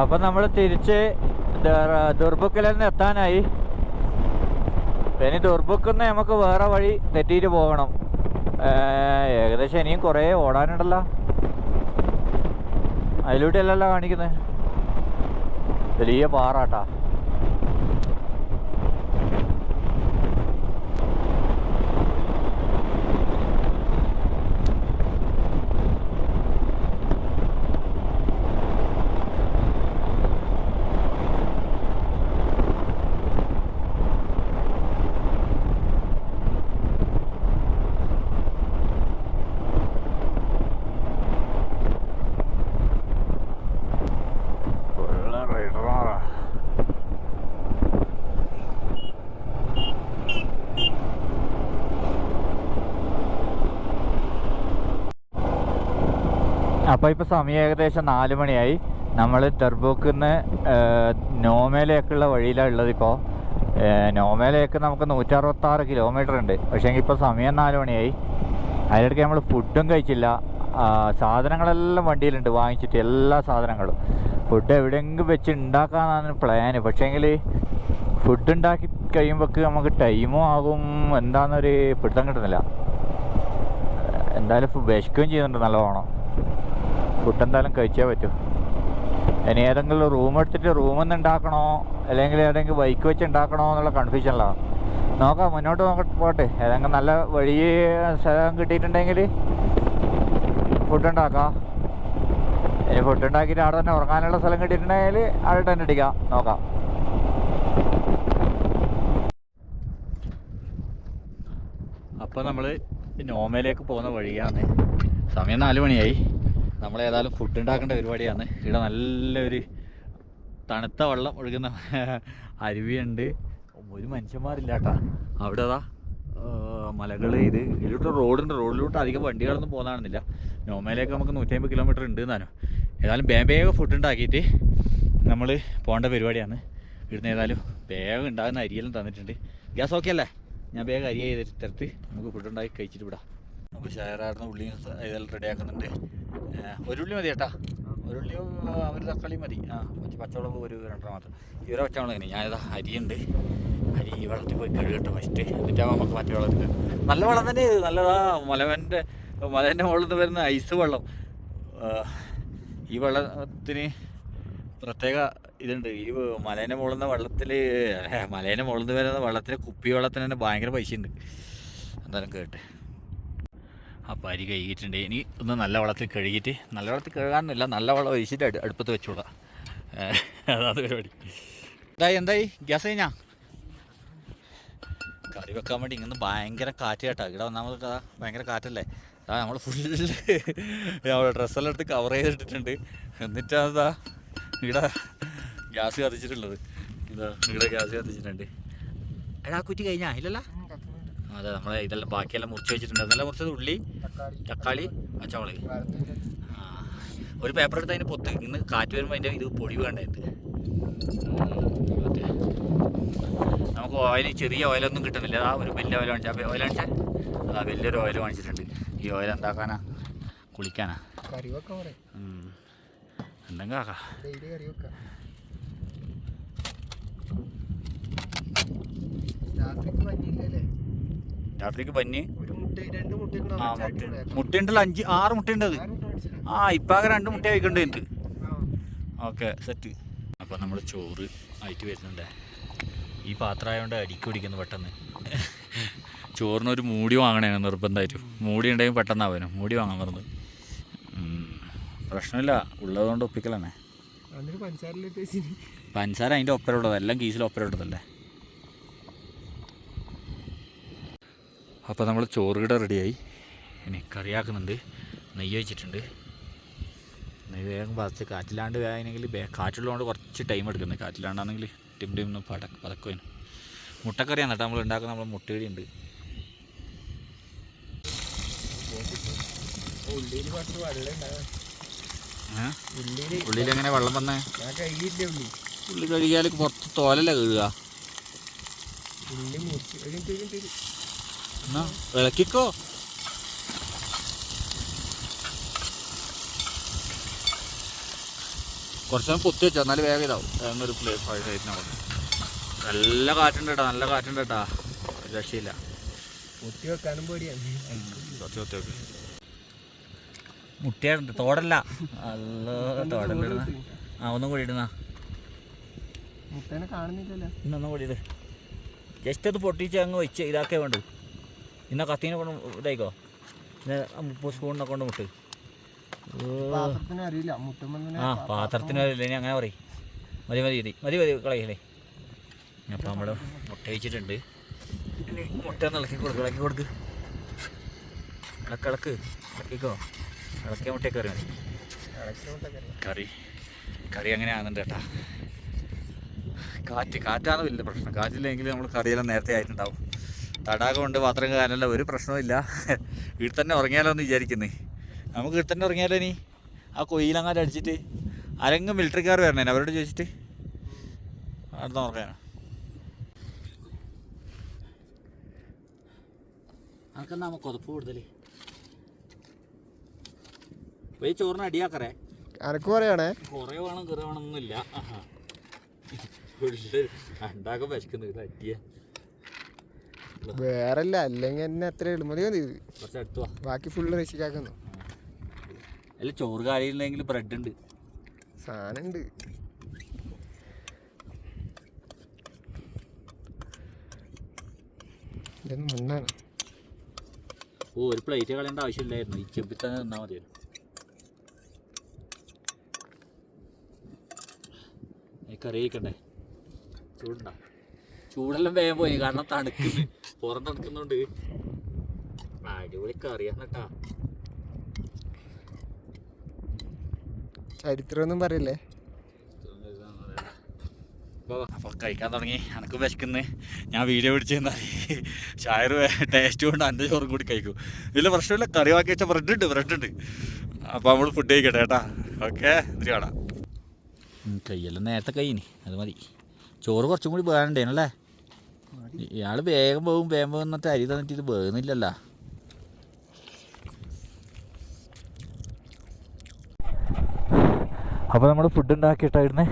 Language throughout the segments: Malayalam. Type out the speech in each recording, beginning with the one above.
അപ്പൊ നമ്മൾ തിരിച്ച് ദർ- ദുർബുക്കിൽ നിന്ന് എത്താനായി. ഇനി ദുർബുക്കിൽ നിന്ന് നമുക്ക് വേറെ വഴി തെറ്റിയിട്ട് പോകണം. ഏകദേശം ഇനിയും കുറേ ഓടാനുണ്ടല്ലോ. അതിലൂടെ അല്ലല്ലോ കാണിക്കുന്നത് വലിയ പാറാട്ടാ ഉള്ള റൈഡറാ അപ്പോൾ ഇപ്പോൾ സമയം ഏകദേശം നാല് മണിയായി. നമ്മൾ തെർബോക്കിൽ നിന്ന് നോമേലേക്കുള്ള വഴിയിലാണ് ഉള്ളത് ഇപ്പോൾ നോമയിലേക്ക് നമുക്ക് നൂറ്ററുപത്താറ് കിലോമീറ്റർ ഉണ്ട്. പക്ഷേ ഇപ്പോൾ സമയം നാല് മണിയായി. അതിനിടയ്ക്ക് നമ്മൾ ഫുഡും കഴിച്ചില്ല. സാധനങ്ങളെല്ലാം വണ്ടിയിലുണ്ട്. വാങ്ങിച്ചിട്ട് എല്ലാ സാധനങ്ങളും. ഫുഡ് എവിടെയെങ്കിലും വെച്ച് ഉണ്ടാക്കാനാണ് പ്ലാന്. പക്ഷേങ്കിൽ ഫുഡ് ഉണ്ടാക്കി കഴിയുമ്പോഴേക്ക് നമുക്ക് ടൈമും ആകും. എന്താണെന്നൊരു പിടുത്തം കിട്ടുന്നില്ല. എന്തായാലും വിശക്കുകയും ചെയ്യുന്നുണ്ട് നല്ലവണ്ണം ഫുഡ് എന്തായാലും കഴിച്ചേ പറ്റൂ. ഇനി ഏതെങ്കിലും റൂം എടുത്തിട്ട് റൂമിൽ നിന്ന് ഉണ്ടാക്കണോ അല്ലെങ്കിൽ ഏതെങ്കിലും ബൈക്ക് വെച്ച് ഉണ്ടാക്കണോ എന്നുള്ള കൺഫ്യൂഷനിലാണ് നോക്കാം മുന്നോട്ട് നോക്കട്ടെ പോട്ടെ. ഏതെങ്കിലും നല്ല വഴി സ്ഥലം കിട്ടിയിട്ടുണ്ടെങ്കിൽ ഫുഡ് ഉണ്ടാക്കാം ഇനി ഫുഡ് ഉണ്ടാക്കിയിട്ട് അവിടെ തന്നെ ഉറങ്ങാനുള്ള സ്ഥലം കിട്ടിയിട്ടുണ്ടെങ്കിൽ അവിടെ തന്നെ അടിക്കാം. നോക്കാം. അപ്പോൾ നമ്മൾ നോമയിലേക്ക് പോകുന്ന വഴിയാണ്. സമയം നാല് മണിയായി. നമ്മൾ ഏതായാലും ഫുഡ് ഉണ്ടാക്കേണ്ട പരിപാടിയാണ്. ഇവിടെ നല്ലൊരു തണുത്ത വെള്ളം ഒഴുകുന്ന അരുവിയുണ്ട്. ഒരു മനുഷ്യന്മാരില്ല കേട്ടാ അവിടെ അതാ മലകൾ ഇത് ഇതിലോട്ട് റോഡുണ്ട്. റോഡിലോട്ട് അധികം വണ്ടികളൊന്നും പോകുന്നതാണെന്നില്ല. നോമയിലേക്ക് നമുക്ക് നൂറ്റമ്പത് കിലോമീറ്റർ ഉണ്ട് എന്നാലും ഏതായാലും വേഗം വേഗം ഫുഡ് ഉണ്ടാക്കിയിട്ട് നമ്മൾ പോകേണ്ട പരിപാടിയാണ്. ഇവിടുന്ന് ഏതായാലും വേഗം ഉണ്ടാകുന്ന അരിയെല്ലാം തന്നിട്ടുണ്ട്. ഗ്യാസ് ഓക്കെ അല്ലേ? ഞാൻ വേഗം അരി ചെയ്തിട്ടെടുത്ത് നമുക്ക് ഫുഡ് ഉണ്ടാക്കി കഴിച്ചിട്ട് വിടാം. അപ്പോൾ ഷെയറായിരുന്ന ഉള്ളിയും ഇതെല്ലാം റെഡി ആക്കുന്നുണ്ട് ഒരു ഉള്ളി മതി ചേട്ടാ ഒരു ഉള്ളിയും ഒരു തക്കാളി മതി. ആ പച്ച പച്ചമുളക് ഒരു രണ്ടെണ്ണം മാത്രം. ഇവരെ പച്ചവളം തന്നെ ഞാനിതാ അരിയുണ്ട്. അരി വെള്ളത്തിൽ പോയി കഴുകട്ടെ ഫസ്റ്റ് എന്നിട്ടാകുമ്പോൾ നമുക്ക് മറ്റേ വെള്ളത്തിൽ നല്ല വെള്ളം തന്നെ ഇത്. നല്ലതാ മലവന്റെ മലേന്റെ മുകളിൽ നിന്ന് വരുന്ന ഐസ് വെള്ളം ഈ വെള്ളത്തിന് പ്രത്യേക ഇതുണ്ട്. ഈ മലേന്റെ മുകളിൽ നിന്ന് വെള്ളത്തിൽ മലേന്റെ മുകളിൽ നിന്ന് വരുന്ന വെള്ളത്തിന് കുപ്പി വെള്ളത്തിന് തന്നെ ഭയങ്കര പൈസ ഉണ്ട് എന്തായാലും കേട്ടെ. അപ്പോൾ അരി കഴുകിയിട്ടുണ്ട്. ഇനി ഒന്ന് നല്ല വെള്ളത്തിൽ കഴുകിയിട്ട് നല്ല വെള്ളത്തിൽ കഴുകാനൊന്നുമില്ല നല്ല വെള്ളം ഒഴിച്ചിട്ട് അടു അടുപ്പത്ത് വെച്ചോളാം അതാണ് പരിപാടി. എന്തായി എന്തായി? ഗ്യാസ് കഴിഞ്ഞാ? കറി വെക്കാൻ വേണ്ടി ഇങ്ങനെ ഭയങ്കര കാറ്റ് കേട്ടോ ഇവിടെ ഒന്നാമത് ഭയങ്കര കാറ്റല്ലേ? അതാ നമ്മൾ ഫുള്ള് നമ്മുടെ ഡ്രസ്സെല്ലാം എടുത്ത് കവർ ചെയ്തിട്ടിട്ടുണ്ട്. എന്നിട്ടാ ഇവിടെ ഗ്യാസ് കത്തിച്ചിട്ടുള്ളത്. ഇതാ ഇവിടെ ഗ്യാസ് കത്തിച്ചിട്ടുണ്ട്. എടാ കുറ്റി കഴിഞ്ഞാ? ഇല്ലല്ലോ? അതെ നമ്മളെ ഇതെല്ലാം ബാക്കിയെല്ലാം മുറിച്ച് വെച്ചിട്ടുണ്ട്. നല്ല മുറിച്ചത് ഉള്ളി തക്കാളി പച്ചമുളക്. ആ ഒരു പേപ്പർ എടുത്ത് അതിന് പൊത്ത്. ഇന്ന് കാറ്റ് വരുമ്പോൾ അതിന്റെ ഇത് പൊടി വേണ്ടായിട്ട് നമുക്ക് ഓയിൽ ചെറിയ ഓയിലൊന്നും കിട്ടുന്നില്ല. ആ ഒരു വലിയ ഓയിൽ വാങ്ങിച്ചാൽ ഓയിൽ വാങ്ങിച്ചാൽ അതാ വലിയൊരു ഓയിൽ വാങ്ങിച്ചിട്ടുണ്ട്. ഈ ഓയിൽ എന്താക്കാനാ? കുളിക്കാനാ. എന്തെങ്കിലും ആക്കാം. രാത്രിക്ക് പറ്റിയില്ലല്ലേ രാത്രിക്ക് പഞ്ഞ്? ആ മുട്ട മുട്ടയുണ്ടല്ലോ അഞ്ച് ആറ് മുട്ടയുണ്ടത് ആ ഇപ്പാകെ രണ്ട് മുട്ട കഴിക്കണ്ടേ ഓക്കെ സെറ്റ്. അപ്പോൾ നമ്മൾ ചോറ് ആയിട്ട് വരുന്നുണ്ട്. ഈ പാത്രം ആയതുകൊണ്ട് അടിക്ക് പിടിക്കുന്നു പെട്ടെന്ന്. ചോറിനൊരു മൂടി വാങ്ങണേ നിർബന്ധമായിട്ടും മൂടി ഉണ്ടെങ്കിൽ പെട്ടെന്നാവാനും മൂടി വാങ്ങാൻ മറന്നു. പ്രശ്നമില്ല. ഉള്ളതുകൊണ്ട് ഒപ്പിക്കലാണ്. പഞ്ചസാര അതിന്റെ ഒപ്പരമുള്ളത് എല്ലാം കീസിൽ ഒപ്പരമുള്ളതല്ലേ അപ്പോൾ നമ്മൾ ചോറുകിട റെഡിയായി. ഇനി കറിയാക്കുന്നുണ്ട്. നെയ്യ് വെച്ചിട്ടുണ്ട് നെയ്യ് വേഗം പതച്ച് കാറ്റിലാണ്ട് വേണമെങ്കിൽ കാറ്റുള്ളതുകൊണ്ട് കുറച്ച് ടൈം എടുക്കുന്നത് കാറ്റിലാണ്ടാണെങ്കിൽ ടിം ടിം ഒന്ന് പട പതക്കുവാനും മുട്ടക്കറിയാണ് കേട്ടോ നമ്മൾ ഉണ്ടാക്കുന്ന നമ്മൾ മുട്ടയിടി ഉണ്ട് ഉള്ളിയിൽ എങ്ങനെ വെള്ളം വന്നേ? ഉള്ളി? കഴുകിയാൽ പുറത്ത് തോലല്ല കഴുകുക എന്നാ ഇളക്കിക്കോ കുറച്ച് നേരം പൊത്തി വെച്ചാൽ എന്നാലും വേഗം ഇതാവും. എന്നൊരു പ്ലേസ് സൈഡിനാവും നല്ല കാറ്റുണ്ട് കേട്ടോ നല്ല കാറ്റുണ്ട് കേട്ടാ. ഒരു രക്ഷയില്ല. പൊത്തി വെക്കാനും പേടിയാണ് കുറച്ച് പൊത്തി വെക്ക് മുട്ടിയാടുണ്ട് തോടല്ല. നല്ല തോടല്ല ആ ഒന്നും കൂടി ഇടുന്ന. മുട്ടേനെ കാണുന്നില്ലല്ലോ. ഇന്നൊന്നും കൂടി ഇട്. ജസ്റ്റ് അത് പൊട്ടിച്ച് അങ്ങ് വെച്ച് ഇതാക്കേ വേണ്ടു ഇന്ന കത്തിനെ കൊണ്ട് ഇതായിക്കോ? സ്പൂണിനെ കൊണ്ട് മുട്ട്. ആ പാത്രത്തിന് അറിയില്ല ആ പാത്രത്തിന് അറിയില്ല ഇനി അങ്ങനെ പറയും. മതി മതി മതി. മതി മതി കളയല്ലേ അപ്പം നമ്മൾ മുട്ട വെച്ചിട്ടുണ്ട്. ഇനി മുട്ട ഇളക്കി കൊടുക്ക് ഇളക്കി കൊടുക്ക്. ഇളക്ക് ഇളക്ക്. ഇളക്കിക്കോ. ഇളക്കിയ മുട്ട കറി മതി. കറി. കറി അങ്ങനെ ആകുന്നുണ്ട് കേട്ടാ. കാറ്റ് കാറ്റാണ് വലിയ പ്രശ്നം. കാറ്റില്ലെങ്കിൽ നമ്മൾ കറിയെല്ലാം നേരത്തെ ആയിട്ടുണ്ടാവും. തടാകം കൊണ്ട് പാത്രം കാനല്ല ഒരു പ്രശ്നവുമില്ല വീട്ടിൽ തന്നെ ഉറങ്ങിയാലോ എന്ന് വിചാരിക്കുന്നേ. നമുക്ക് വീട്ടിൽ തന്നെ ഉറങ്ങിയാലോ ഇനി? ആ കൊയിലങ്ങാട്ട് അടിച്ചിട്ട് ആരെങ്കിലും മിലിറ്ററിക്കാർ വരണേ അവരോട് ചോദിച്ചിട്ട്? അടുത്ത ഉറങ്ങാൻ അനക്കെന്നാ കൊതപ്പ് കൂടുതൽ പോയി ചോറിന് അടിയാക്കറേ. അനക്ക് പറയണേ കുറേ വേണം കയറി വേണമെന്നില്ല ഉണ്ടാക്കാൻ വിശക്കുന്നത് അടിയ. വേറല്ല അല്ലെങ്കിൽ എന്നെ അത്ര എളുമതി ബാക്കി ഫുള്ള് രക്ഷിക്കാക്കുന്നു അല്ല ചോറ് കാര്യമില്ലെങ്കിൽ ബ്രെഡ് ഉണ്ട്. സാധനം ഉണ്ട് ഇതൊന്നും മണ്ണാണ് ഓ ഒരു പ്ലേറ്റ് കളയേണ്ട ആവശ്യമില്ലായിരുന്നു. ഈ ചെമ്പിൽ തന്നെ നിന്നാൽ മതിയല്ലോ. കറി കഴിക്കണ്ടേ ചൂടുണ്ടാ? ചൂടെല്ലാം വേഗം പോയി കാരണം തണുക്കുന്നു. പുറം നടക്കുന്നുണ്ട് അടിപൊളി കറിയാണ് കേട്ടാ ചരിത്രമൊന്നും പറയില്ലേ? അപ്പോൾ കഴിക്കാൻ തുടങ്ങി. എനക്ക് വിശക്കുന്ന. ഞാൻ വീഡിയോ പിടിച്ച് തന്നാൽ ഷായർ ടേസ്റ്റ് കൊണ്ട് എന്റെ ചോറും കൂടി കഴിക്കും. ഇല്ല പ്രശ്നമില്ല. കറി ബാക്കി വെച്ചാൽ ബ്രെഡ് ഉണ്ട് ബ്രെഡ് ഉണ്ട്. അപ്പോൾ നമ്മൾ ഫുഡ് കഴിക്കട്ടെ കേട്ടാ ഓക്കെ എന്നിട്ട് കാണാം. കയ്യെല്ലാം നേരത്തെ കൈയിനി അത് മതി. ചോറ് കുറച്ചും കൂടി വേണ്ടേനല്ലേ ഇയാൾ വേഗം പോകും വേഗം പോകും എന്നിട്ട് അരി തന്നിട്ട് ഇത് വേകുന്നില്ലല്ലോ അപ്പോൾ നമ്മൾ ഫുഡ് ഉണ്ടാക്കിയിട്ടായിരുന്നു.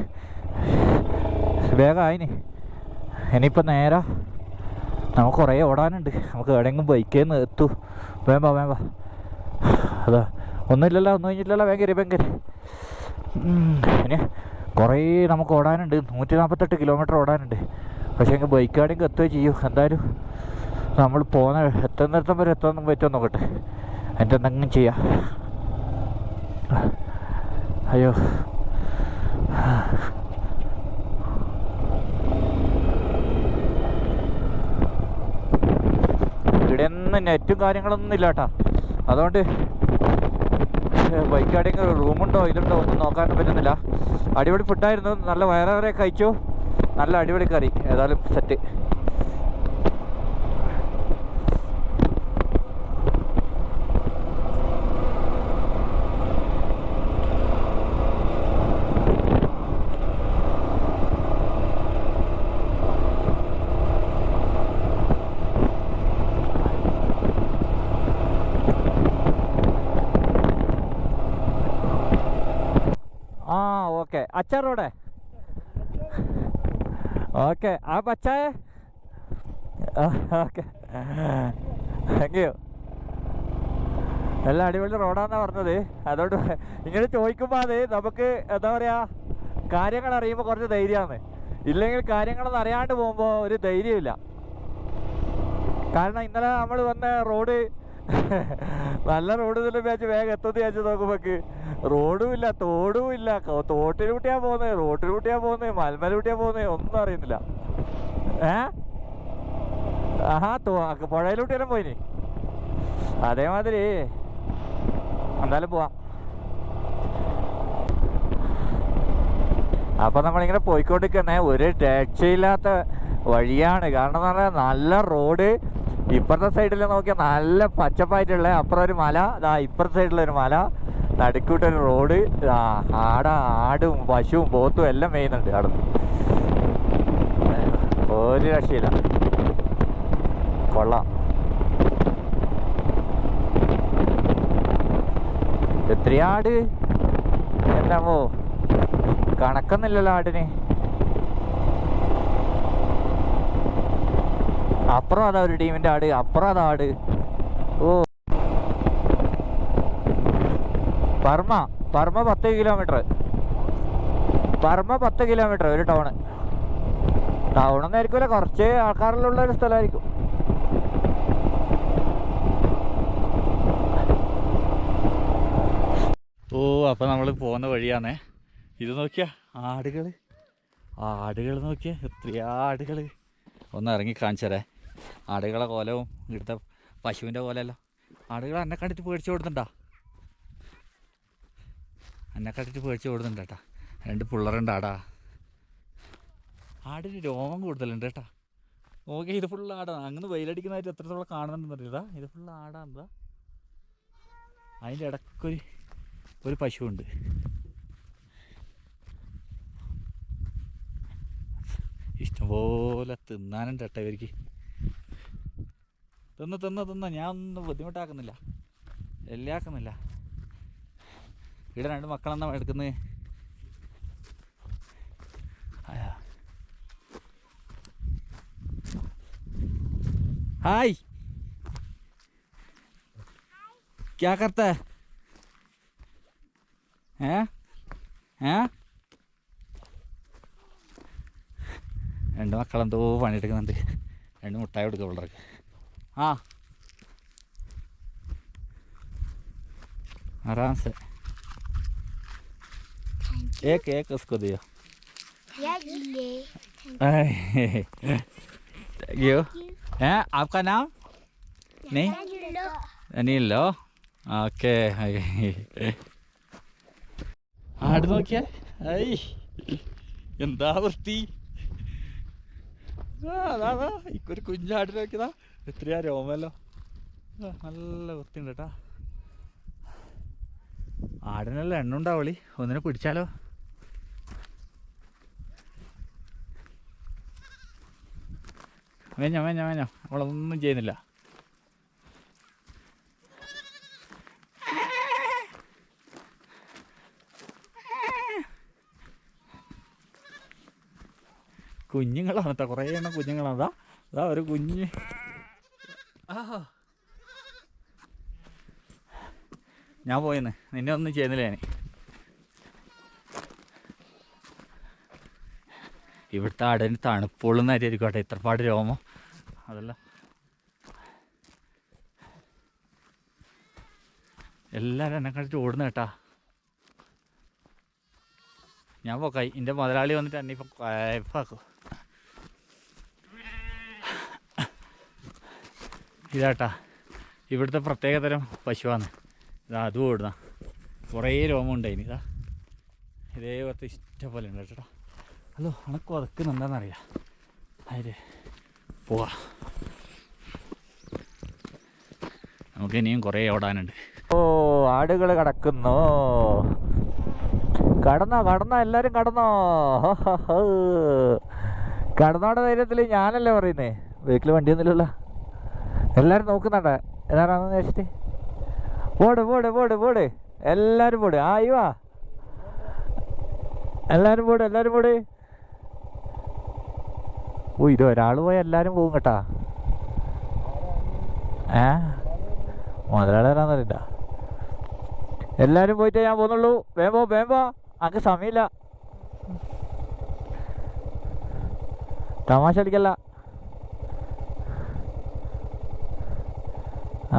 വേഗം ആയിന്. ഇനിയിപ്പോൾ നേരെ. നമുക്ക് കുറേ ഓടാനുണ്ട്. നമുക്ക് എവിടെയെങ്കിലും ബൈക്കേ നിന്ന് എത്തു. വേമ്പ വേമ്പ അതാ. ഒന്നുമില്ലല്ലോ ഒന്നും കഴിഞ്ഞില്ലല്ലോ വേഗം കയറി വേഗം കയറി ഇനി കുറേ നമുക്ക് ഓടാനുണ്ട്. നൂറ്റി നാൽപ്പത്തെട്ട് കിലോമീറ്റർ ഓടാനുണ്ട്. പക്ഷേ എങ്കിൽ ബൈക്കാണെങ്കിൽ എത്തുകയും ചെയ്യും. എന്തായാലും നമ്മൾ പോകുന്ന എത്തുന്നിടത്തം വരെ എത്താൻ പറ്റുമോ നോക്കട്ടെ. എന്റെ എന്തെങ്കിലും ചെയ്യാം. അയ്യോ. ഇവിടെ ഒന്നും നെറ്റും കാര്യങ്ങളൊന്നും ഇല്ല കേട്ടാ. അതുകൊണ്ട് ബൈക്ക് ആണെങ്കിൽ റൂമുണ്ടോ ഇതുണ്ടോ? ഒന്നും നോക്കാനൊന്നും പറ്റുന്നില്ല. അടിപൊളി ഫുഡായിരുന്നു നല്ല വയറേറെ കഴിച്ചു? നല്ല അടിപൊളി കറി. ഏതായാലും സെറ്റ് ആ ഓക്കെ അച്ചാറോടെ ഓക്കെ ആ പച്ചായ ഓക്കെ താങ്ക് യു എല്ലാം അടിപൊളി റോഡാന്നാ പറഞ്ഞത്. അതുകൊണ്ട് ഇങ്ങനെ ചോദിക്കുമ്പോൾ അത് നമുക്ക് എന്താ പറയാ കാര്യങ്ങൾ അറിയുമ്പോൾ കുറച്ച് ധൈര്യമാണ് ഇല്ലെങ്കിൽ കാര്യങ്ങളൊന്നും അറിയാണ്ട് പോകുമ്പോൾ ഒരു ധൈര്യമില്ല കാരണം ഇന്നലെ നമ്മൾ വന്ന റോഡ് നല്ല റോഡ് തന്നെ വിചാരിച്ച് വേഗം എത്തുമെന്ന് വിചാരിച്ച് നോക്കുമ്പോക്ക്. റോഡും ഇല്ല തോടും ഇല്ല. തോട്ടിലൂട്ടിയാ പോകുന്നത് റോട്ടിലൂട്ടിയാ പോകുന്നത് മൽമലൂട്ടിയാ പോകുന്നത് ഒന്നും അറിയുന്നില്ല. ഏ? ആഹാ തോ പുഴയിലൂട്ടിയെല്ലാം പോയിനി? അതേമാതിരി. എന്തായാലും പോവാം. അപ്പൊ നമ്മളിങ്ങനെ പോയിക്കൊണ്ടിരിക്കുന്നേ ഒരു രക്ഷയില്ലാത്ത വഴിയാണ്. കാരണം എന്ന് പറഞ്ഞാൽ നല്ല റോഡ് ഇപ്പുറത്തെ സൈഡിൽ നോക്കിയാൽ നല്ല പച്ചപ്പായിട്ടുള്ള അപ്പുറം ഒരു മല. ഇതാ ഇപ്പുറത്തെ സൈഡിലൊരു മല. നടുക്കൂട്ടൊരു റോഡ് ആട ആടും പശുവും പോത്തും എല്ലാം മേയുന്നുണ്ട് അവിടെ. ഒരു രക്ഷയില്ല. കൊള്ളാം. എത്രയാട് എന്താമോ കണക്കൊന്നുമില്ലല്ലോ ആടിന്. അപ്പുറം അതാ ഒരു ടീമിന്റെ ആട് അപ്പുറം അതാ ആട്. ഓ. പർമ പർമ പത്ത് കിലോമീറ്റർ. പർമ പത്ത് കിലോമീറ്റർ ഒരു ടൗണ്. ടൗണൊന്നും ആയിരിക്കില്ല കുറച്ച് ആൾക്കാരിലുള്ള ഒരു സ്ഥലമായിരിക്കും. ഓ അപ്പൊ നമ്മൾ പോകുന്ന വഴിയാണേ. ഇത് നോക്കിയാ ആടുകൾ ആടുകൾ നോക്കിയാ എത്രയാ ആടുകൾ ഒന്ന് ഇറങ്ങി കാണിച്ചരേ. ആടുകളെ കോലവും ഇവിടുത്തെ പശുവിന്റെ കോലമല്ലോ. ആടുകൾ എന്നെ കണ്ടിട്ട് പേടിച്ച് ഓടുന്നുണ്ടാ. എന്നെ കണ്ടിട്ട് പേടിച്ച് ഓടുന്നുണ്ട് രണ്ട് പിള്ളേരുണ്ട് ആടാ. ആടിന് രോമം കൂടുതലുണ്ട് കേട്ടാ. ഓക്കെ ഇത് ഫുള്ള് ആടാണ് അങ്ങനെ വെയിലടിക്കുന്നതായിട്ട് എത്രത്തോളം കാണുന്നുണ്ടെന്ന് അറിയില്ല. ഇത് ഫുള്ള് ആടാന്താ അതിന്റെ ഇടക്കൊരു ഒരു പശുവുണ്ട്. ഇഷ്ടംപോലെ തിന്നാനുണ്ട് കേട്ടോ ഇവർക്ക്. തിന്ന് തിന്ന് തിന്ന് ഞാൻ ഒന്നും ബുദ്ധിമുട്ടാക്കുന്നില്ല എല്ലാക്കുന്നില്ല ഇവിടെ രണ്ട് മക്കളെന്നാ എടുക്കുന്നത് ഹായ് क्या करता है हैं हैं രണ്ട് മക്കളെന്തോ പണിയെടുക്കുന്നുണ്ട് രണ്ട് മുട്ടായി കൊടുക്കുക പിള്ളേർക്ക് ആ आराम से एक एक उसको दियो थैंक थैंक यू हैं आपका नाम नहीं यू അനിയൻ ല്ലോ ഓക്കെ ആട് നോക്കിയാ ഐ എന്താ വൃത്തി ആ, അതാ അതാ ഇക്കൊരു കുഞ്ഞാട് നോക്കിയതാ എത്രയാ രോമല്ലോ നല്ല വൃത്തിയുണ്ട് കേട്ടാ ആടിനല്ല എണ്ണ ഉണ്ടാവളി ഒന്നിനെ പിടിച്ചാലോ? വേഞ്ഞോ വേഞ്ഞോ വേഞ്ഞോ അവളൊന്നും ചെയ്യുന്നില്ല. കുഞ്ഞുങ്ങളാണ് കേട്ടോ കുറേ എണ്ണം കുഞ്ഞുങ്ങളാണ്. അതാ അതാ ഒരു കുഞ്ഞ്. ഞാൻ പോയിന്ന്. നിന്നെ ഒന്നും ചെയ്യുന്നില്ല ഞാൻ. ഇവിടുത്തെ ആടിന് തണുപ്പുള്ളുന്ന അരിയായിരിക്കട്ടെ കേട്ടോ ഇത്രപാട് രോമം. അതല്ല. എല്ലാവരും എന്നെ കണ്ടിട്ട് ഓടുന്ന കേട്ടാ. ഞാൻ പോക്കായി. എന്റെ മുതലാളി വന്നിട്ട് എന്നെ ഇപ്പം കുഴപ്പാക്കും ഇതാട്ടാ. ഇവിടുത്തെ പ്രത്യേകതരം പശുവാണ്. ഇതാ അതും ഓടുന്ന കുറേ രോമം ഉണ്ടായിന് ഇതാ ഇതേ പോലെ ഉണ്ട് കേട്ടോ. ഹലോ അണക്ക് വതക്കുന്നുണ്ടെന്നറിയാം അതിൽ പോവാ. നമുക്ക് ഇനിയും കുറേ ഓടാനുണ്ട്. ഓ ആടുകൾ കടക്കുന്നു. കടന്നോ കടന്നോ എല്ലാരും കടന്നോ. കടന്നോടെ ധൈര്യത്തിൽ ഞാനല്ലേ പറയുന്നേ? വീട്ടിൽ വണ്ടിയൊന്നുമില്ലല്ലോ. എല്ലാരും നോക്കുന്നുണ്ട്. എന്താണെന്ന് വെച്ചിട്ട് പോട് പോട് പോട് പോട്. എല്ലാരും പോട്. ആ ഇവാ എല്ലാരും പോട് എല്ലാരും പോട്. ഓ ഇത് ഒരാൾ പോയി എല്ലാരും പോകും കേട്ടാ. ഏ? മുതലാളി വരാന്നറിയില്ല എല്ലാരും പോയിട്ടേ ഞാൻ പോകുന്നുള്ളൂ. വേമ്പോ വേമ്പോ അങ്ങ് സമയമില്ല. തമാശ കളിക്കല്ല.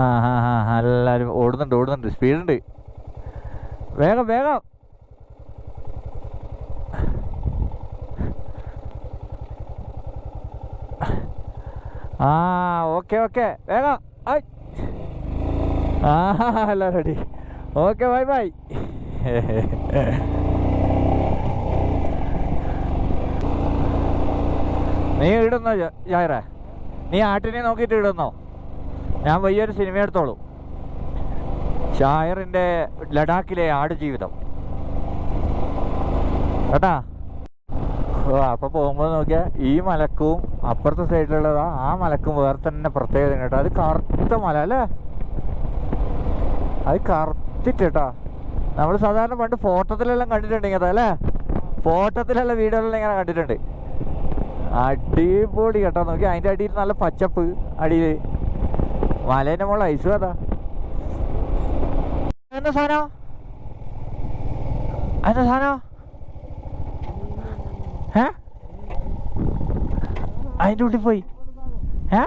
ആ ഹാ എല്ലാവരും ഓടുന്നുണ്ട് ഓടുന്നുണ്ട്. സ്പീഡുണ്ട്. വേഗം വേഗം. ആ ഓക്കെ ഓക്കെ. വേഗം. ഐ. ആ ഓക്കെ ബൈ ബൈ. നീ ഇടുന്നോ ജായറ നീ ആട്ടിനെ നോക്കിയിട്ട് ഇടുന്നോ? ഞാൻ വലിയൊരു സിനിമ എടുത്തോളൂ. ഷായറിന്റെ ലഡാക്കിലെ ആടുജീവിതം. കേട്ടാ? അപ്പോൾ പോകുമ്പോൾ നോക്കിയാൽ ഈ മലക്കും അപ്പുറത്തെ സൈഡിലുള്ളതാ ആ മലക്കും വേറെ തന്നെ പ്രത്യേകത കേട്ടോ. അത് കറുത്ത മല അല്ലേ? അത് കറുത്തിട്ട് കേട്ടോ നമ്മൾ സാധാരണ പണ്ട് ഫോട്ടോത്തിലെല്ലാം കണ്ടിട്ടുണ്ട് ഇങ്ങനെ അല്ലേ ഫോട്ടോത്തിലുള്ള വീഡിയോയിലെല്ലാം ഇങ്ങനെ കണ്ടിട്ടുണ്ട്. അടിപൊളി കേട്ടോ. നോക്കി അതിന്റെ അടിയിൽ നല്ല പച്ചപ്പ് അടിയിൽ. മലേന്റെ മുകളിൽ ഐസ് അതാ എന്താ സാധനം? എന്താ സാധനം? ഏ? അതിന്റെ ഉള്ളിൽ പോയി. ഏ?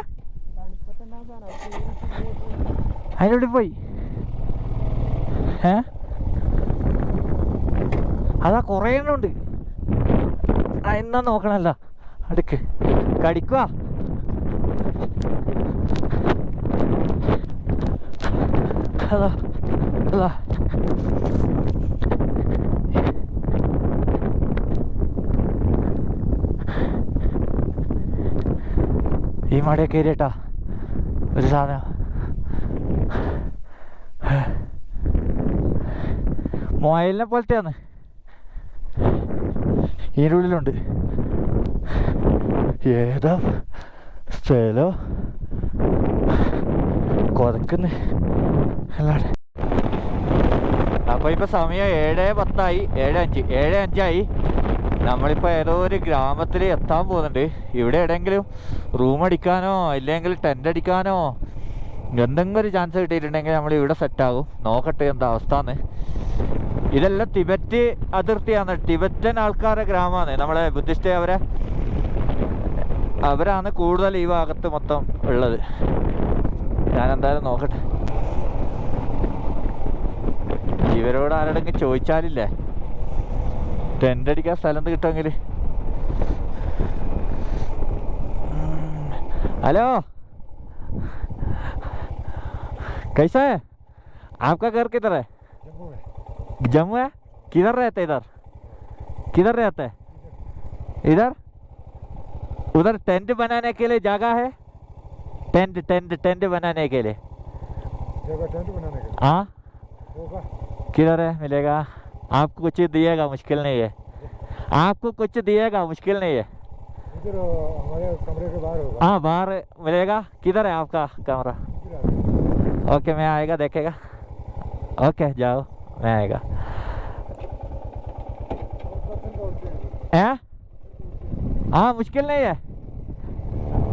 അതിന്റെ ഉള്ളിൽ പോയി. ഏ? അതാ കുറേ എണ്ണം ഉണ്ട് എന്നാ നോക്കണല്ല. അടുക്ക്. കടിക്കുക അതാ hello. ഈ മടയെ കയറിയട്ടാ ഒരു സാധനം. മൊയലിനെ പോലത്തെയാണ് ഇതിന്റെ ഉള്ളിലുണ്ട്. ഏതാ സ്ഥലോ? കൊതക്കുന്ന്. അല്ലാടെ അപ്പൊ ഇപ്പൊ സമയം ഏഴ് പത്തായി. ഏഴ് അഞ്ച്. ഏഴ് അഞ്ചായി. നമ്മളിപ്പോ ഏതോ ഒരു ഗ്രാമത്തിൽ എത്താൻ പോകുന്നുണ്ട്. ഇവിടെ എവിടെയെങ്കിലും റൂം അടിക്കാനോ ഇല്ലെങ്കിൽ ടെന്റ് അടിക്കാനോ എന്തെങ്കിലും ഒരു ചാൻസ് കിട്ടിയിട്ടുണ്ടെങ്കിൽ നമ്മൾ ഇവിടെ സെറ്റ് ആകും നോക്കട്ടെ എന്താ അവസ്ഥന്ന്. ഇതെല്ലാം തിബറ്റ് അതിർത്തിയാണ്. ടിബറ്റൻ ആൾക്കാരുടെ ഗ്രാമമാണ്. നമ്മളെ ബുദ്ധിസ്റ്റ് അവരെ അവരാണ് കൂടുതൽ ഈ ഭാഗത്ത് മൊത്തം ഉള്ളത്. ഞാൻ എന്തായാലും നോക്കട്ടെ. ഇവരോട് ആരോടെങ്കിലും ചോദിച്ചാലില്ലേ ടെൻ്റ് അടിക്കാൻ സ്ഥലം കിട്ടുമെങ്കിൽ ഹലോ कैसा है आपका घर किधर है जम्मू है किधर रहते इधर किधर रहते हैं इधर उधर टेंट बनाने के लिए जगह है टेंट टेंट टेंट बनाने के लिए जगह टेंट बनाने के हाँ होगा किधर है मिलेगा। आपको कुछ दिएगा मुश्किल नहीं है। आपको कुछ दिएगा मुश्किल नहीं है। हमारे कमरे के बाहर होगा। हाँ बाहर मिलेगा। किधर है आपका कमरा। ओके मैं आएगा देखेगा। ओके जाओ मैं आएगा। हैं? हाँ मुश्किल नहीं है।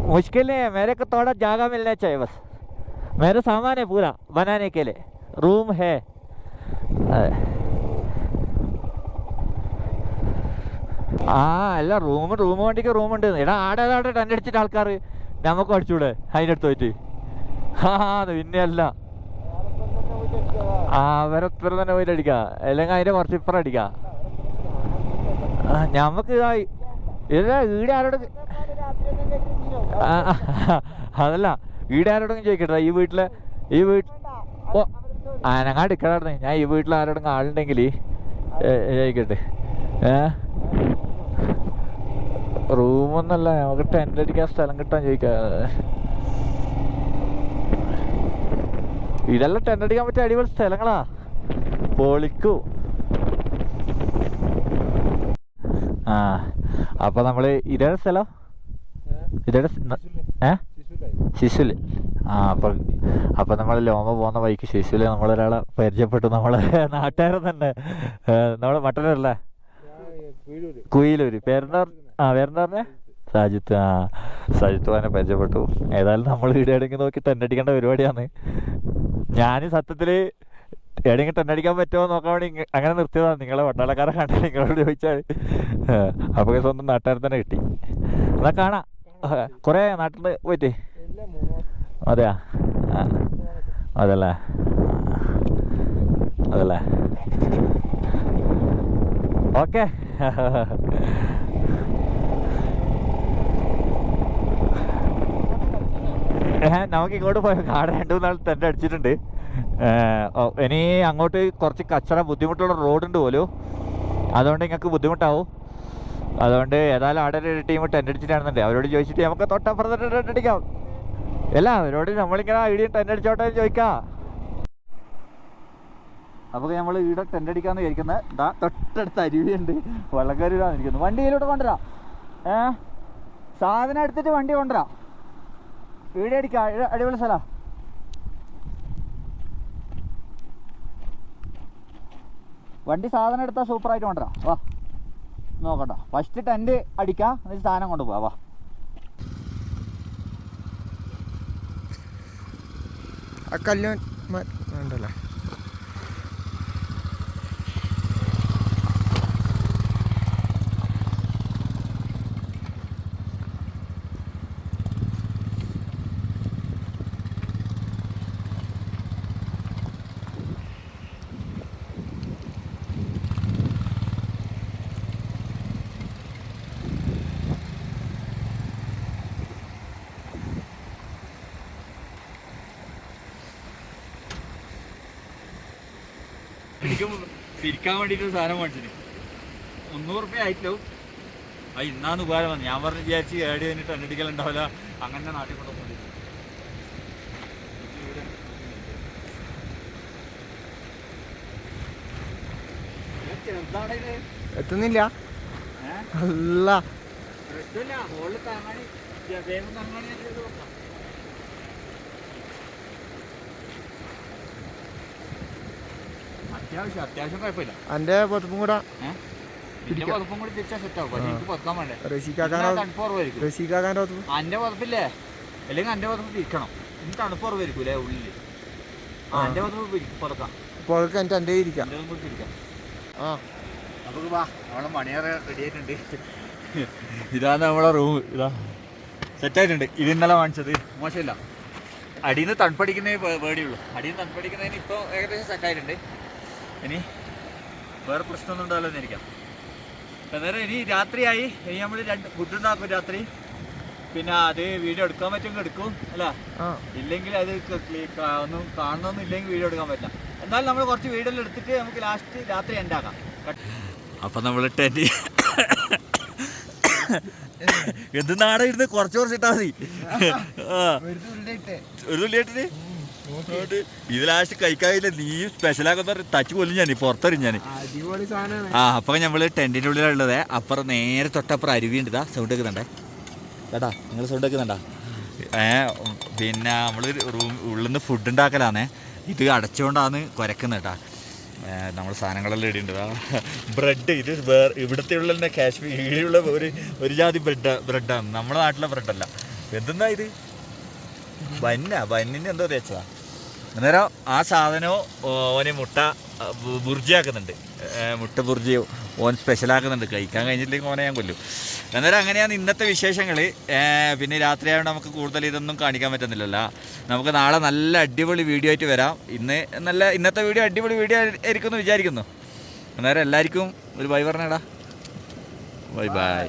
मुश्किल नहीं है। मेरे को थोड़ा जगह मिलना चाहिए बस। मेरा सामान है पूरा बनाने के लिए। रूम है। ആ അല്ല റൂം റൂം വണ്ടിക്ക് ഉണ്ട്. എടാ ആടെ ആടെ ടെന്റ് അടിച്ചിട്ട് ആൾക്കാർ നമുക്ക് അടിച്ചൂടെ അതിന്റെ അടുത്ത് പോയിട്ട്. ആ പിന്നെ അല്ല. ആ അവരൊപ്പരം തന്നെ പോയിട്ട് അടിക്കാം. അല്ലെങ്കിൽ അതിന്റെ കുറച്ച് ഇപ്പുറം അടിക്കാം. നമുക്ക് ഞമ്മക്ക് ഇതാ ഇല്ല ഈടെ ആരോട് അതല്ല ഈടെ ആരോടെങ്കിലും ചോദിക്കട്ടെ ഈ വീട്ടിലെ ഈ വീട്ടിൽ ആ ഞങ്ങൾ അടുക്കളായിരുന്നു ഞാൻ ഈ വീട്ടിൽ ആരോടെങ്കിലും ആളുണ്ടെങ്കിൽ ചോദിക്കട്ടെ ഏ റൂമൊന്നല്ല നമുക്ക് ടെന്റ് അടിക്കാൻ സ്ഥലം കിട്ടാൻ ചോദിക്കാം. ഇതെല്ലാം ടെന്റ് അടിക്കാൻ പറ്റിയ അടിപൊളി സ്ഥലങ്ങളാ. പൊളിക്കൂ. ആ അപ്പൊ നമ്മൾ ഇതേ സ്ഥലം? ഇതേ ഏ? ശിശുൽ. ആ അപ്പൊ അപ്പൊ നമ്മൾ ലോമ പോകുന്ന വഴിക്ക് ശിശുൽ നമ്മളൊരാളെ പരിചയപ്പെട്ടു. നമ്മളെ നാട്ടുകാരൻ തന്നെ. നമ്മളെ മട്ടന്നൂരല്ലേ? വീടൂര് കുയിലൂര്. പേരെന്താ ആ പേരെന്താ പറഞ്ഞേ? സാജിത്ത്. ആ സാജിത്ത് തന്നെ പരിചയപ്പെട്ടു. ഏതായാലും നമ്മൾ വീട് എവിടെയെങ്കിലും നോക്കി തെന്നടിക്കേണ്ട പരിപാടിയാണ്. ഞാൻ സത്യത്തിൽ എവിടെയെങ്കിലും തെന്നടിക്കാൻ പറ്റുമോ നോക്കാൻ വേണ്ടി അങ്ങനെ നിർത്തിയതാണ് നിങ്ങളെ വട്ടാളക്കാരെ കണ്ടിട്ട് നിങ്ങളോട് ചോദിച്ചാൽ അപ്പോൾ സ്വന്തം നാട്ടുകാരെ തന്നെ കിട്ടി. എന്നാ കാണാം. കുറേ നാട്ടിൽ പോയിട്ടേ. അതെയാ? അതല്ലേ? അതല്ലേ? ഓക്കെ. നമുക്ക് ഇങ്ങോട്ട് പോയ. കാട് രണ്ടു മൂന്നാൾ തന്നെ അടിച്ചിട്ടുണ്ട്. ഇനി അങ്ങോട്ട് കുറച്ച് കച്ചറ ബുദ്ധിമുട്ടുള്ള റോഡുണ്ട് പോലും. അതുകൊണ്ട് നിങ്ങൾക്ക് ബുദ്ധിമുട്ടാവും. അതുകൊണ്ട് ഏതായാലും ആടെ ഒരു ടീം ടെന്റ് അടിച്ചിട്ടാണെന്നുണ്ട്. അവരോട് ചോദിച്ചിട്ട് നമുക്ക് തൊട്ടപ്പുറത്ത് ടെന്റ് അടിക്കാം. അല്ല അവരോട് നമ്മളിങ്ങനെ ഐഡിയ ടെന്റ് അടിച്ചോട്ടെ ചോദിക്കാം. അപ്പോൾ നമ്മൾ ഇവിടെ ടെന്റ് അടിക്കാന്ന് വിചാരിക്കുന്നത് ഇതാ തൊട്ടടുത്ത് അരുവിയുണ്ട്. വള്ളക്കാരിടാന്നിരിക്കുന്നു വണ്ടി ഇതിലൂടെ കൊണ്ടുവരാം. ഏ? സാധനം എടുത്തിട്ട് വണ്ടി കൊണ്ടുവരാം. വീട് അടിക്കാം. അടിപൊളി സ്ഥല. വണ്ടി സാധനം എടുത്താൽ സൂപ്പറായിട്ട് കൊണ്ടുവരാം. വാ. നോക്കട്ടോ. ഫസ്റ്റ് ടെന്റ് അടിക്കാം എന്നിട്ട് സാധനം കൊണ്ടുപോവാ. വാ. ആ കല്ല് മ- വേണ്ടല്ലേ എനിക്ക് പിരിക്കാൻ വേണ്ടിട്ട് ഒരു സാധനം മേടിച്ചിന്. മുന്നൂറ് റുപ്യ ആയിട്ടോ? ആ ഇന്നാന്ന് ഉപകാരം വന്നു. ഞാൻ പറഞ്ഞ് വിചാരിച്ച് ഏടി കഴിഞ്ഞിട്ട് അന്നടിക്കൽ ഉണ്ടാവില്ല. അങ്ങനെ നാട്ടിൽ കൊണ്ട് ചെറുതാണ് ഇത് എത്തുന്നില്ല അല്ല. പ്രശ്നമില്ല. മുകളിൽ താങ്ങാണി വേഗം താങ്ങാണി ഞാൻ ചെയ്ത് നോക്കാം അത്യാവശ്യം അത്യാവശ്യം കുഴപ്പമില്ല. എന്റെ കൂടെ പുതപ്പും പുതപ്പില്ലേ? അല്ലെങ്കിൽ പുതപ്പ് തിരിക്കണം ഇനി തണുപ്പ് പുതപ്പ് പുതക്കാം. എന്റെ എന്റെ ഇരിക്കാം. ആ. നമുക്ക് വാ നമ്മളെ മണിയറ റെഡി ആയിട്ടുണ്ട്. ഇതാണ് നമ്മളെ റൂം ഇതാ. സെറ്റ് ആയിട്ടുണ്ട്. ഇത് ഇന്നലെ വാങ്ങിച്ചത്. മോശമില്ല. അടിയിൽ നിന്ന് തണുപ്പടിക്കുന്നേ പേടിയുള്ളൂ. അടിയിൽ നിന്ന് തണുപ്പടിക്കുന്നതിന് ഇപ്പോൾ ഏകദേശം സെറ്റ് ആയിട്ടുണ്ട്. ഇനി വേറെ പ്രശ്നമൊന്നും ഉണ്ടാവില്ല എന്നിരിക്കാം അന്നേരം ഇനി രാത്രിയായി. ഇനി നമ്മൾ രണ്ട് ഫുഡ് ഉണ്ടാക്കും രാത്രി. പിന്നെ അത് വീഡിയോ എടുക്കാൻ പറ്റുമെങ്കിൽ എടുക്കും അല്ല? ഇല്ലെങ്കിൽ അത് ഒന്നും കാണണമെന്നും ഇല്ലെങ്കിൽ വീഡിയോ എടുക്കാൻ പറ്റില്ല. എന്നാലും നമ്മൾ കുറച്ച് വീഡിയോ എടുത്തിട്ട് നമുക്ക് ലാസ്റ്റ് രാത്രി എൻഡാക്കാം അപ്പം നമ്മൾ ടെന്റ് എന്ത് നാടെ ഇരുന്ന് കുറച്ച് മതി ഇട്ടാൽ മതി. ഒരു തുള്ളിയായിട്ടിന് ഇത് ലാസ്റ്റ് കഴിക്കാതില്ല നീ സ്പെഷ്യലാക്കുന്ന തച്ച് കൊല്ലും ഞാൻ പുറത്തെറിയും ഞാൻ ആ അപ്പം നമ്മൾ ടെന്റിന്റെ ഉള്ളിലുള്ളത് അപ്പുറം നേരെ തൊട്ടപ്പുറം അരുവി ഉണ്ടാ. ഇതാ സൗണ്ട് വെക്കുന്നുണ്ടേ കേട്ടാ നിങ്ങൾ സൗണ്ട് വെക്കുന്നുണ്ടാ ഏ പിന്നെ നമ്മൾ റൂം ഉള്ളിൽ നിന്ന് ഫുഡ് ഉണ്ടാക്കലാണ് ഇത് അടച്ചുകൊണ്ടാണ് കുരക്കുന്നത് കേട്ടാ നമ്മൾ സാധനങ്ങളെല്ലാം ഇടിയുണ്ട് ബ്രെഡ് ഇത് വേറെ ഇവിടുത്തെ ഉള്ള കാശ്മീർ ഈടെയുള്ള ഒരു ഒരു ജാതി ബ്രെഡ് ബ്രെഡാണ് നമ്മുടെ നാട്ടിലെ ബ്രെഡല്ല എന്തെന്നാ ഇത്? ബന്ന ബന്നിന് എന്തോ തേച്ചതാ. അന്നേരം ആ സാധനവും ഓനെ മുട്ട ബുർജിയാക്കുന്നുണ്ട്. മുട്ട ബുർജി ഓൻ സ്പെഷ്യലാക്കുന്നുണ്ട് കഴിക്കാൻ കഴിഞ്ഞിട്ടില്ലെങ്കിൽ ഓനെ ഞാൻ കൊല്ലും. അന്നേരം അങ്ങനെയാണ് ഇന്നത്തെ വിശേഷങ്ങൾ പിന്നെ രാത്രിയായതുകൊണ്ട് നമുക്ക് കൂടുതൽ ഇതൊന്നും കാണിക്കാൻ പറ്റുന്നില്ലല്ലോ. നമുക്ക് നാളെ നല്ല അടിപൊളി വീഡിയോ ആയിട്ട് വരാം. ഇന്ന് നല്ല ഇന്നത്തെ വീഡിയോ അടിപൊളി വീഡിയോ ആയിരിക്കും എന്ന് വിചാരിക്കുന്നു. അന്നേരം എല്ലാവർക്കും ഒരു ബൈ പറഞ്ഞേടാ. Bye bye